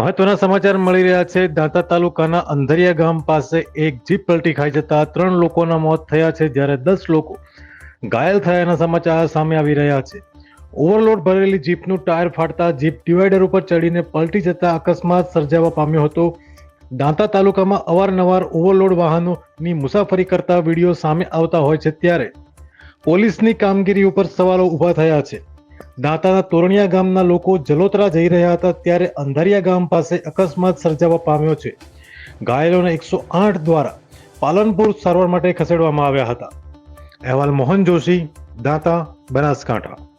મહત્વના સમાચાર મળી રહ્યા છે. દાંતા તાલુકાના અંધરિયા ગામ પાસે એક જીપ પલટી ખાઈ જતા ત્રણ લોકોના મોત થયા છે જ્યારે દસ લોકો ઘાયલ થયાના સમાચાર સામે આવી રહ્યા છે. ઓવરલોડ ભરેલી જીપનું ટાયર ફાટતા જીપ ડિવાઈડર ઉપર ચડીને પલટી જતા અકસ્માત સર્જાવા પામ્યો હતો. દાંતા તાલુકામાં અવારનવાર ઓવરલોડ વાહનોની મુસાફરી કરતા વીડિયો સામે આવતા હોય છે ત્યારે પોલીસની કામગીરી ઉપર સવાલો ઊભા થયા છે. દાંતાના તોરણિયા ગામના લોકો જલોત્રા જઈ રહ્યા હતા ત્યારે અંધારિયા ગામ પાસે અકસ્માત સર્જાવા પામ્યો છે. ઘાયલોને એકસો આઠ દ્વારા પાલનપુર સારવાર માટે ખસેડવામાં આવ્યા હતા. અહેવાલ મોહન જોશી, દાંતા, બનાસકાંઠા.